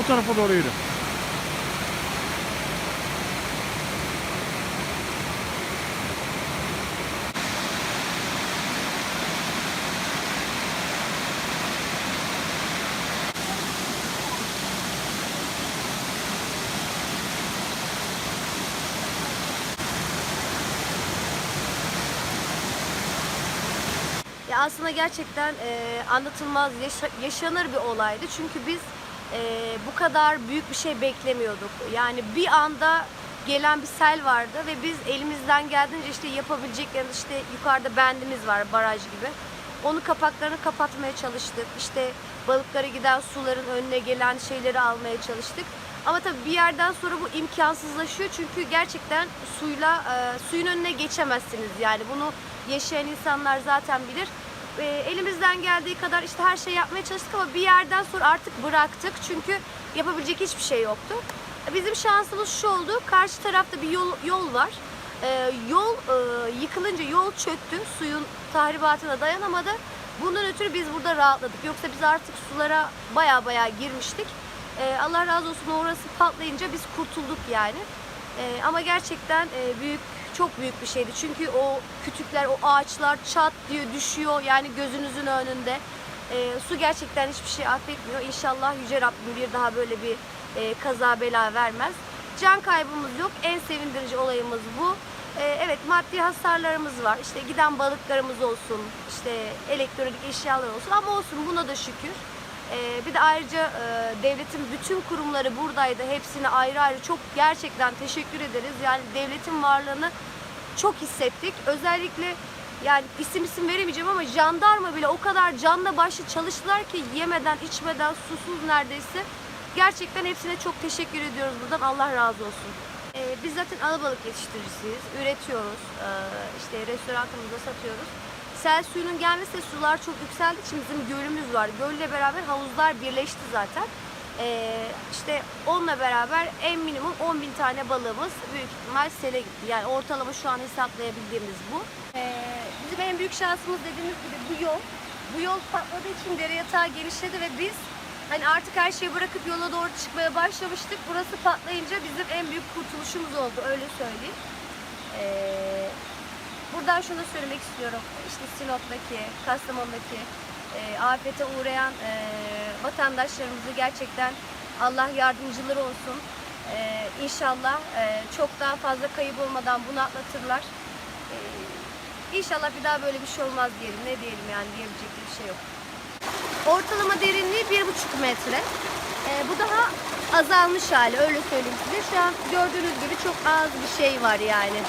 Bu tarafa doğru yürü. Aslında gerçekten e, anlatılmaz, yaşa- yaşanır bir olaydı. Çünkü biz e, bu kadar büyük bir şey beklemiyorduk. Yani bir anda gelen bir sel vardı ve biz elimizden geldiğince işte yapabileceklerimiz işte yukarıda bendimiz var baraj gibi. Onu kapaklarını kapatmaya çalıştık. İşte balıklara giden suların önüne gelen şeyleri almaya çalıştık. Ama tabii bir yerden sonra bu imkansızlaşıyor çünkü gerçekten suyla e, suyun önüne geçemezsiniz yani bunu yaşayan insanlar zaten bilir. E, elimizden geldiği kadar işte her şeyi yapmaya çalıştık ama bir yerden sonra artık bıraktık çünkü yapabilecek hiçbir şey yoktu. Bizim şansımız şu oldu. Karşı tarafta bir yol, yol var. E, yol e, yıkılınca yol çöktü. Suyun tahribatına dayanamadı. Bundan ötürü biz burada rahatladık. Yoksa biz artık sulara baya baya girmiştik. E, Allah razı olsun orası patlayınca biz kurtulduk yani. E, ama gerçekten e, büyük, çok büyük bir şeydi. Çünkü o kütükler, o ağaçlar çat diye düşüyor yani gözünüzün önünde. E, su gerçekten hiçbir şey affetmiyor. İnşallah Yüce Rabbim bir daha böyle bir e, kaza bela vermez. Can kaybımız yok. En sevindirici olayımız bu. E, evet maddi hasarlarımız var. İşte giden balıklarımız olsun, işte elektronik eşyalar olsun ama olsun buna da şükür. Ee, bir de ayrıca e, devletin bütün kurumları buradaydı. Hepsine ayrı ayrı çok gerçekten teşekkür ederiz. Yani devletin varlığını çok hissettik. Özellikle yani isim isim veremeyeceğim ama jandarma bile o kadar canla başlı çalıştılar ki yemeden içmeden susuz neredeyse. Gerçekten hepsine çok teşekkür ediyoruz buradan. Allah razı olsun. Ee, biz zaten alabalık yetiştiricisiyiz. Üretiyoruz. Ee, işte restoranımızda satıyoruz. Sel suyunun gelmesi sular çok yükseldiği için bizim gölümüz var. Gölle beraber havuzlar birleşti zaten. Ee, işte onunla beraber en minimum 10 bin tane balığımız büyük ihtimal sele gitti. Yani ortalama şu an hesaplayabildiğimiz bu. Ee, bizim en büyük şansımız dediğimiz gibi bu yol. Bu yol patladığı için dere yatağı genişledi ve biz hani artık her şeyi bırakıp yola doğru çıkmaya başlamıştık. Burası patlayınca bizim en büyük kurtuluşumuz oldu öyle söyleyeyim. Ee, buradan şunu söylemek istiyorum. İşte Sinop'taki, Kastamonu'daki e, afete uğrayan e, vatandaşlarımızı gerçekten Allah yardımcıları olsun. E, inşallah e, çok daha fazla kayıp olmadan bunu atlatırlar. E, inşallah bir daha böyle bir şey olmaz diyelim. Ne diyelim yani diyebilecek bir şey yok. Ortalama derinliği 1,5 metre. E, bu daha azalmış hali öyle söyleyeyim size. Şu an gördüğünüz gibi çok az bir şey var yani.